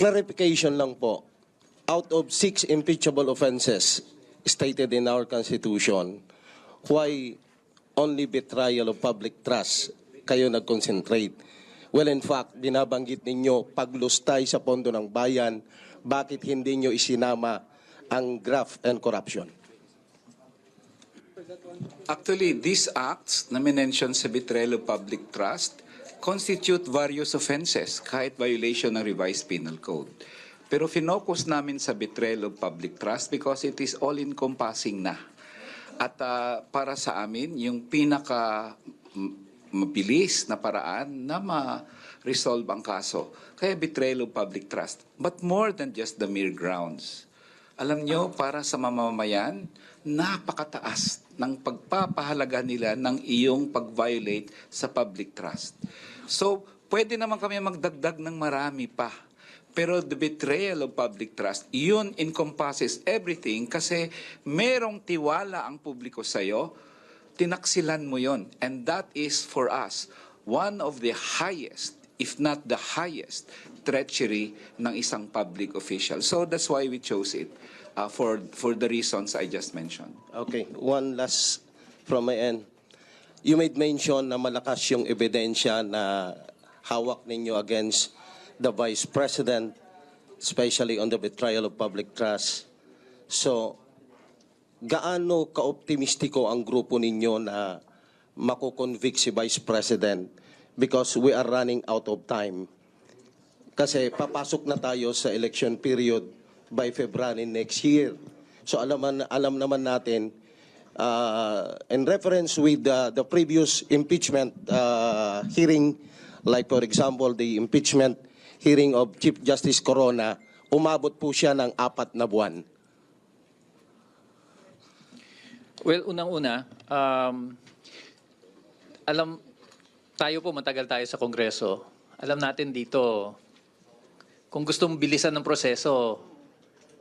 clarification lang po. Out of six impeachable offenses stated in our Constitution, why only betrayal of public trust kayo nag-concentrate? Well, in fact, binabanggit ninyo paglustay sa pondo ng bayan, bakit hindi nyo isinama ang graft and corruption? Actually, these acts na minention sa betrayal of public trust constitute various offenses, kahit violation ng revised penal code. Pero finocus namin sa betrayal of public trust because it is all-encompassing na. At ah, para sa amin, yung pinaka mabilis na paraan na ma-resolve ang kaso. Kaya betrayal of public trust. But more than just the mere grounds. Alam nyo, para sa mamamayan, napakataas ng pagpapahalaga nila ng iyong pag-violate sa public trust. So, pwede naman kami magdagdag ng marami pa. Pero the betrayal of public trust, yun encompasses everything kasi merong tiwala ang publiko sa'yo, tinaksilan mo yon And that is for us, one of the highest, if not the highest, treachery ng isang public official. So that's why we chose it uh, for, for the reasons I just mentioned. Okay, one last from my end. You made mention na malakas yung ebidensya na hawak ninyo against the Vice President, especially on the betrayal of public trust. So, gaano ka-optimistiko ang grupo ninyo na makukonvict si Vice President because we are running out of time. Kasi papasok na tayo sa election period by February next year. So alam, alam naman natin, uh, in reference with the, the previous impeachment uh, hearing, like for example, the impeachment hearing of Chief Justice Corona, umabot po siya ng apat na buwan. Well, unang-una, um, alam, tayo po matagal tayo sa Kongreso. Alam natin dito, kung gusto mong bilisan ng proseso,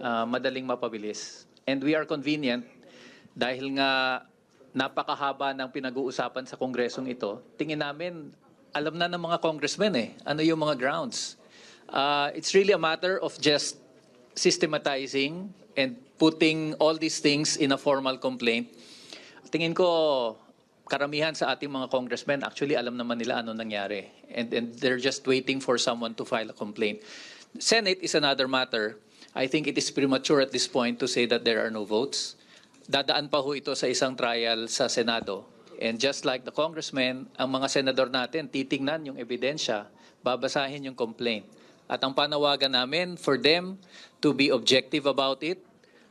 ah, madaling mapabilis. And we are convenient dahil nga napakahaba ng pinag-uusapan sa Kongresong ito. Tingin namin, alam na ng mga congressmen eh, ano yung mga grounds. Ah, it's really a matter of just systematizing and putting all these things in a formal complaint. Tingin ko, karamihan sa ating mga congressmen, actually alam naman nila ano nangyari. And, and they're just waiting for someone to file a complaint. Senate is another matter. I think it is premature at this point to say that there are no votes. Dadaan pa ho ito sa isang trial sa Senado. And just like the congressmen, ang mga senador natin, titingnan yung ebidensya, babasahin yung complaint. At ang panawagan namin for them to be objective about it,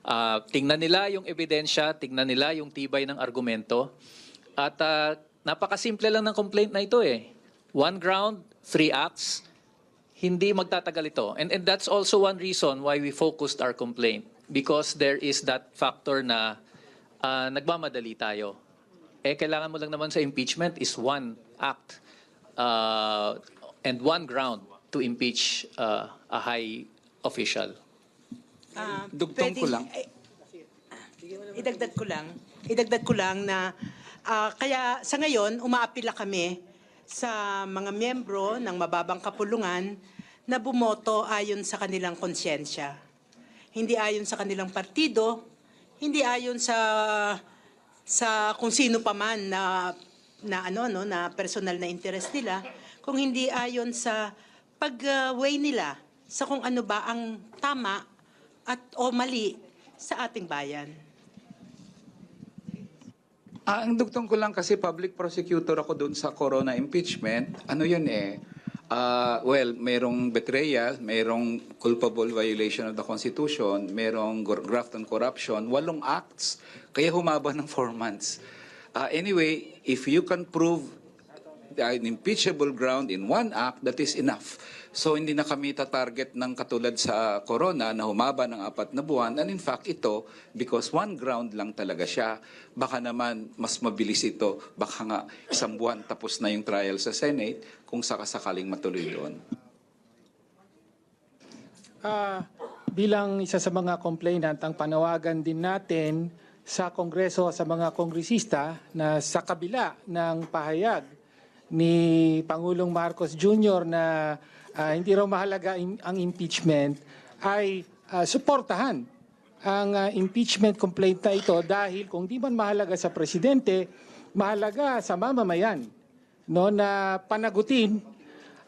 ah, tingnan nila yung ebidensya, tingnan nila yung tibay ng argumento. At ah, napakasimple lang ng complaint na ito eh. One ground, three acts, hindi magtatagal ito. And, and that's also one reason why we focused our complaint. Because there is that factor na ah, nagmamadali tayo. Eh, kailangan mo lang naman sa impeachment is one act uh, and one ground to impeach uh, a high official. Ah, Dugtong ko lang. ay, idagdag ko lang. Idagdag ko lang na ah, kaya sa ngayon umaapila kami sa mga miyembro ng mababang kapulungan na bumoto ayon sa kanilang konsyensya. Hindi ayon sa kanilang partido, hindi ayon sa sa kung sino pa man na na ano no na personal na interest nila, kung hindi ayon sa pag-weigh nila sa kung ano ba ang tama at o mali sa ating bayan. Ah, ang dugtong ko lang kasi public prosecutor ako doon sa corona impeachment. Ano yun eh? Ah, well, merong betrayal, merong culpable violation of the Constitution, gor- graft and corruption, walong acts. Kaya humaba ng four months. Ah, anyway, if you can prove an impeachable ground in one act, that is enough. So hindi na kami tatarget ng katulad sa corona na humaba ng apat na buwan. And in fact, ito, because one ground lang talaga siya, baka naman mas mabilis ito. Baka nga isang buwan tapos na yung trial sa Senate kung sakasakaling matuloy doon. Ah, bilang isa sa mga complainant, ang panawagan din natin sa Kongreso sa mga kongresista na sa kabila ng pahayag ni Pangulong Marcos Jr. na ah, hindi raw mahalaga ang impeachment ay ah, suportahan ang ah, impeachment complaint na ito dahil kung di man mahalaga sa presidente, mahalaga sa mamamayan no na panagutin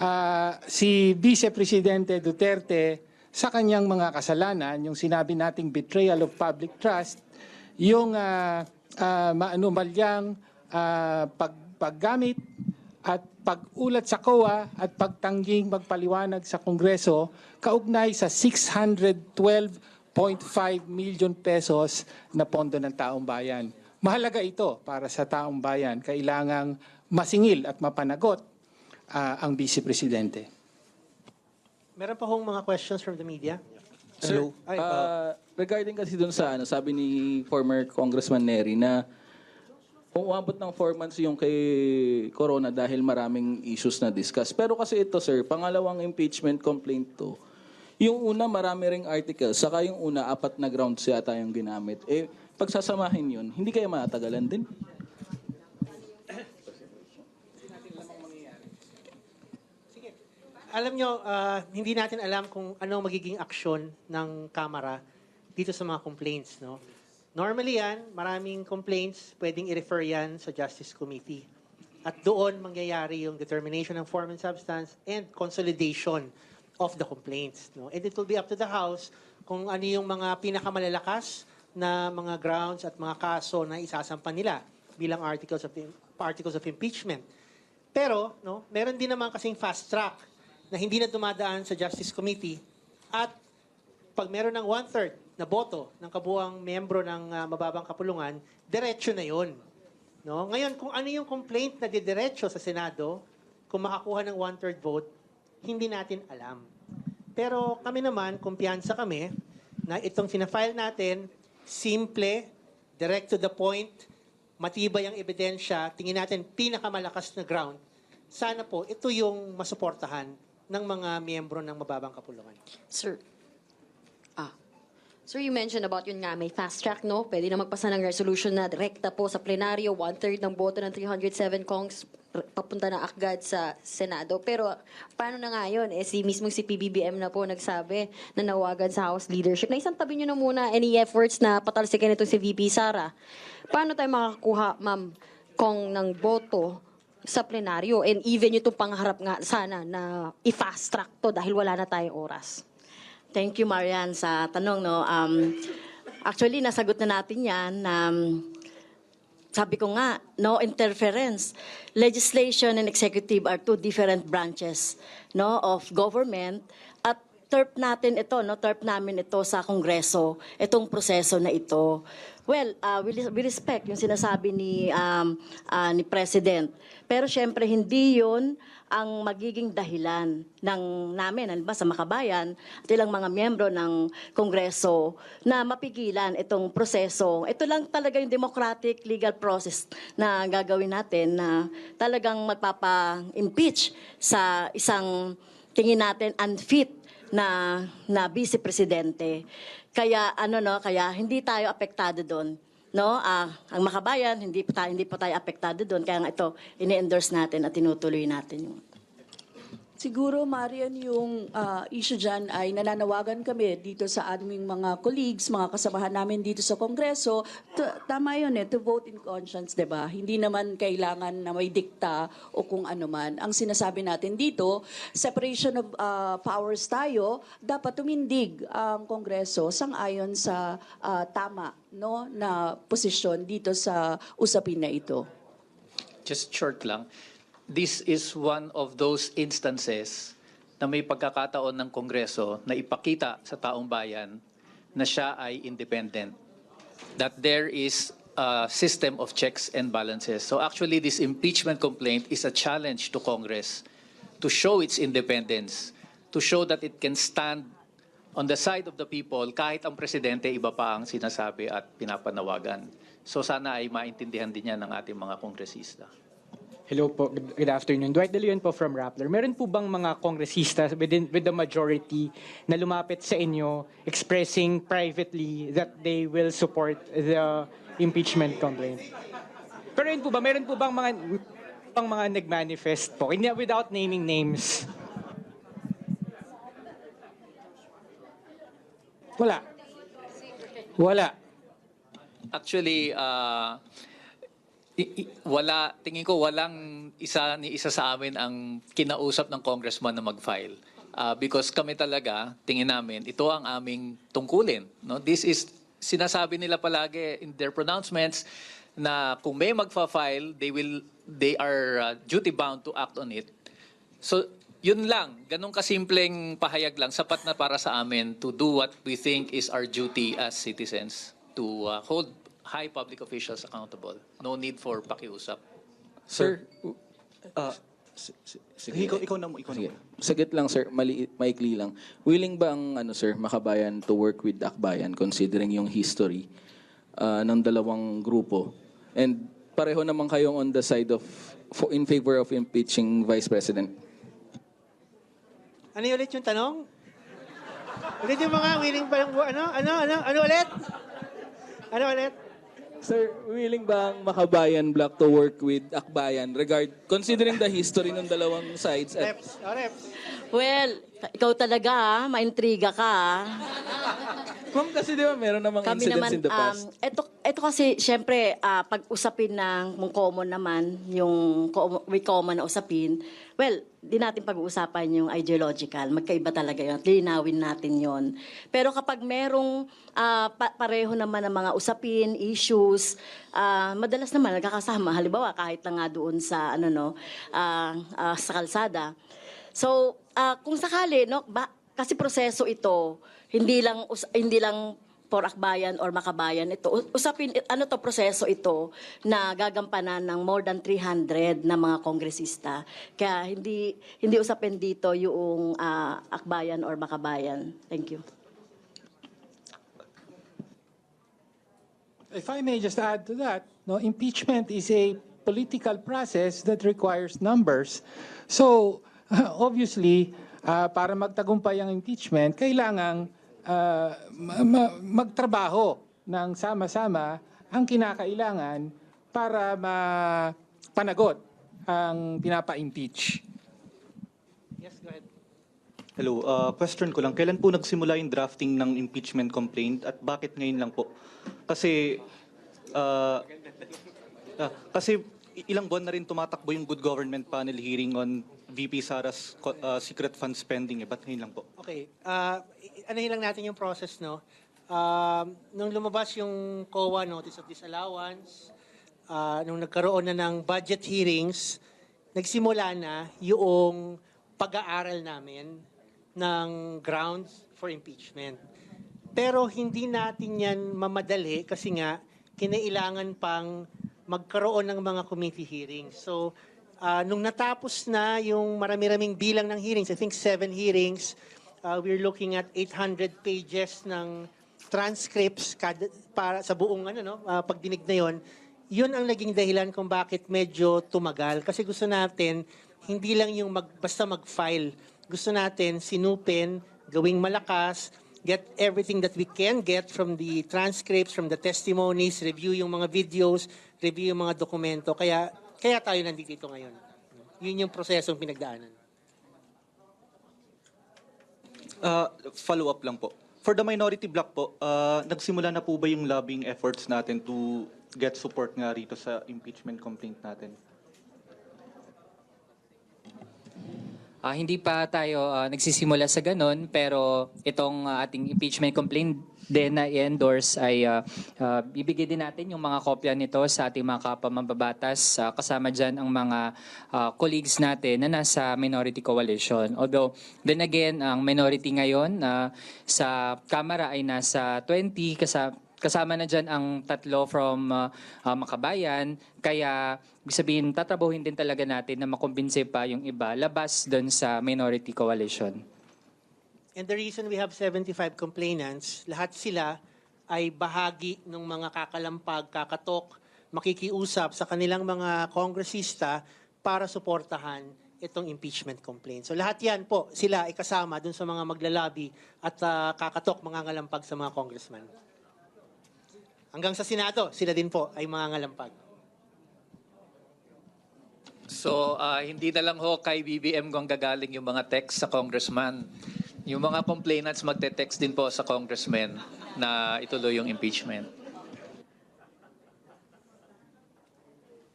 ah, si Vice Presidente Duterte sa kanyang mga kasalanan, yung sinabi nating betrayal of public trust, yung uh, maanumalyang ah, pag, paggamit at pag-ulat sa COA at pagtangging magpaliwanag sa Kongreso kaugnay sa 612.5 million pesos na pondo ng taong bayan. Mahalaga ito para sa taong bayan. Kailangang masingil at mapanagot ah, ang Vice Presidente. Meron pa hong mga questions from the media? Sir, Ay, uh, regarding kasi dun sa ano, sabi ni former Congressman Neri na kung umabot ng 4 months yung kay Corona dahil maraming issues na discuss. Pero kasi ito sir, pangalawang impeachment complaint to. Yung una marami ring articles, saka yung una apat na grounds yata yung ginamit. Eh, pagsasamahin yun, hindi kaya matagalan din? alam nyo, ah, hindi natin alam kung ano magiging aksyon ng Kamara dito sa mga complaints. No? Normally yan, maraming complaints, pwedeng i-refer yan sa Justice Committee. At doon mangyayari yung determination ng form and substance and consolidation of the complaints. No? And it will be up to the House kung ano yung mga pinakamalalakas na mga grounds at mga kaso na isasampa nila bilang articles of articles of impeachment. Pero, no, meron din naman kasing fast track na hindi na dumadaan sa Justice Committee at pag meron ng one-third na boto ng kabuang membro ng ah, mababang kapulungan, diretso na yon. No? Ngayon, kung ano yung complaint na didiretso sa Senado, kung makakuha ng one-third vote, hindi natin alam. Pero kami naman, kumpiyansa kami na itong sinafile natin, simple, direct to the point, matibay ang ebidensya, tingin natin pinakamalakas na ground, sana po ito yung masuportahan ng mga miyembro ng mababang kapulungan. Sir. Sir, you mentioned about yun nga, may fast track, no? Pwede na magpasa ng resolution na direkta po sa plenaryo, one-third ng boto ng 307 Kongs papunta na agad sa Senado. Pero paano na nga yun? Eh, si mismo si PBBM na po nagsabi na nawagan sa House leadership. Na isang tabi nyo na muna any efforts na patalsikin ito si VP Sara. Paano tayo makakakuha, ma'am, kung ng boto sa plenaryo and even yung pangharap nga sana na i-fast track to dahil wala na tayong oras. Thank you, Marian, sa tanong. No? Um, actually, nasagot na natin yan. Um, sabi ko nga, no interference. Legislation and executive are two different branches no, of government. Terp natin ito, no, terp namin ito sa Kongreso, itong proseso na ito. Well, uh, we, we respect yung sinasabi ni, um, uh, ni President. Pero syempre, hindi yun ang magiging dahilan ng namin, ba, sa Makabayan at ilang mga miyembro ng Kongreso na mapigilan itong proseso. Ito lang talaga yung democratic legal process na gagawin natin na talagang magpapa-impeach sa isang tingin natin unfit na na vice presidente. Kaya ano no, kaya hindi tayo apektado doon. No, ah, ang makabayan hindi pa tayo hindi pa tayo apektado doon kaya nga ito ini-endorse natin at tinutuloy natin yung Siguro, Marian, yung ah, issue dyan ay nananawagan kami dito sa aming mga colleagues, mga kasamahan namin dito sa Kongreso. T- tama yun eh, to vote in conscience, di ba? Hindi naman kailangan na may dikta o kung ano man. Ang sinasabi natin dito, separation of ah, powers tayo, dapat tumindig ang Kongreso sang-ayon sa ah, tama no, na posisyon dito sa usapin na ito. Just short lang. This is one of those instances na may pagkakataon ng Kongreso na ipakita sa taong bayan na siya ay independent. That there is a system of checks and balances. So actually, this impeachment complaint is a challenge to Congress to show its independence, to show that it can stand on the side of the people kahit ang presidente iba pa ang sinasabi at pinapanawagan. So sana ay maintindihan din yan ng ating mga kongresista. Hello po. Good afternoon. Dwight De Leon po from Rappler. Meron po bang mga kongresista within, with the majority na lumapit sa inyo expressing privately that they will support the impeachment complaint? Pero yun po ba, meron po bang mga pang mga nag-manifest po? Hindi, without naming names. Wala. Wala. Actually, uh, wala, tingin ko walang isa ni isa sa amin ang kinausap ng congressman na mag-file. Uh, because kami talaga, tingin namin, ito ang aming tungkulin. No? This is, sinasabi nila palagi in their pronouncements na kung may magfa-file, they will, they are uh, duty bound to act on it. So, yun lang. Ganun kasimpleng pahayag lang. Sapat na para sa amin to do what we think is our duty as citizens to uh, hold high public officials accountable. No need for pakiusap. Sir, Ah, s- s- sige. ikaw, ikaw na mo, ikaw Sige. na mo. Sagit lang sir, mali, maikli lang. Willing ba ang ano sir, Makabayan to work with Akbayan considering yung history uh, ng dalawang grupo? And pareho naman kayong on the side of for, in favor of impeaching Vice President. Ano yung ulit yung tanong? Ulit yung mga willing ba yung, ano, ano, ano, ano ulit? Ano ulit? Sir, willing ba ang Makabayan Block to work with Akbayan regard considering the history ng dalawang sides at Reps, oh, reps. Well, ikaw talaga ah, maintriga ka ah. Ma'am kasi di ba meron namang Kami incidents naman, in the past. um, ito, ito kasi, syempre, ah, pag usapin ng mong common naman, yung may common na usapin, well, di natin pag-uusapan yung ideological. Magkaiba talaga yun. At linawin natin yon. Pero kapag merong ah, pa- pareho naman ng mga usapin, issues, ah, madalas naman nagkakasama. Halimbawa, kahit na nga doon sa, ano no, ah, ah, sa kalsada. So, ah, kung sakali, no, ba, kasi proseso ito, hindi lang hindi lang for akbayan or makabayan ito. Usapin ano to proseso ito na gagampanan ng more than 300 na mga kongresista. Kaya hindi hindi usapin dito yung ah, akbayan or makabayan. Thank you. If I may just add to that, no, impeachment is a political process that requires numbers. So, obviously, ah, para magtagumpay ang impeachment, kailangang ma- ma- magtrabaho ng sama-sama ang kinakailangan para mapanagot ang pinapa-impeach. Yes, go ahead. Hello, uh, question ko lang. Kailan po nagsimula yung drafting ng impeachment complaint at bakit ngayon lang po? Kasi, uh, ah, kasi ilang buwan na rin tumatakbo yung Good Government Panel hearing on VP Sara's uh, secret fund spending. Eh. Ba't ngayon lang po? Okay. Uh, anahin lang natin yung process, no? Um, nung lumabas yung COA Notice of Disallowance, uh, nung nagkaroon na ng budget hearings, nagsimula na yung pag-aaral namin ng grounds for impeachment. Pero hindi natin yan mamadali kasi nga kinailangan pang magkaroon ng mga committee hearings. So, uh, nung natapos na yung marami-raming bilang ng hearings, I think seven hearings, uh, we're looking at 800 pages ng transcripts kada, para sa buong ano no, uh, pagdinig na yon. Yun ang naging dahilan kung bakit medyo tumagal kasi gusto natin hindi lang yung mag, basta mag-file. Gusto natin sinupin, gawing malakas, get everything that we can get from the transcripts, from the testimonies, review yung mga videos, review yung mga dokumento. Kaya kaya tayo nandito ngayon. Yun yung prosesong pinagdaanan. Uh, follow-up lang po. For the minority block po, uh, nagsimula na po ba yung lobbying efforts natin to get support nga rito sa impeachment complaint natin? Ah, hindi pa tayo ah, nagsisimula sa ganun, pero itong ah, ating impeachment complaint din na i-endorse ay ah, ah, bibigay din natin yung mga kopya nito sa ating mga kapamambabatas. Ah, kasama dyan ang mga ah, colleagues natin na nasa minority coalition. Although, then again, ang minority ngayon ah, sa Kamara ay nasa 20, kasa, kasama na dyan ang tatlo from ah, ah, Makabayan. Kaya, ibig sabihin, tatrabahuin din talaga natin na makumbinse pa yung iba labas doon sa minority coalition. And the reason we have 75 complainants, lahat sila ay bahagi ng mga kakalampag, kakatok, makikiusap sa kanilang mga kongresista para suportahan itong impeachment complaint. So lahat yan po, sila ay kasama dun sa mga maglalabi at ah, kakatok, mga ngalampag sa mga congressman. Hanggang sa Senado, sila din po ay mga ngalampag. So, ah, hindi na lang ho kay BBM kung gagaling yung mga text sa congressman. Yung mga complainants magte-text din po sa congressman na ituloy yung impeachment.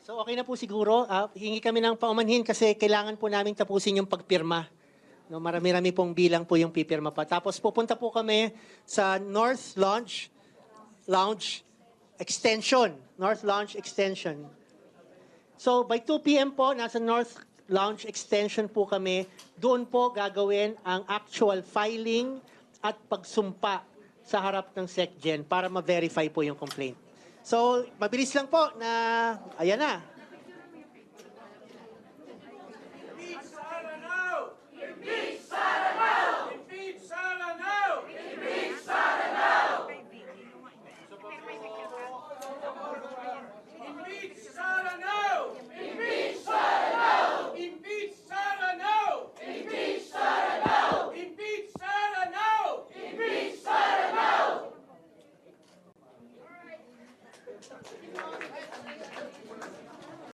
So okay na po siguro. Ah, hingi kami ng paumanhin kasi kailangan po namin tapusin yung pagpirma. No, marami-rami pong bilang po yung pipirma pa. Tapos pupunta po kami sa North Lounge Lounge Extension. North Lounge Extension. So by 2 p.m. po, nasa North Lounge Extension po kami. Doon po gagawin ang actual filing at pagsumpa sa harap ng SecGen para ma-verify po yung complaint. So, mabilis lang po na, ayan na,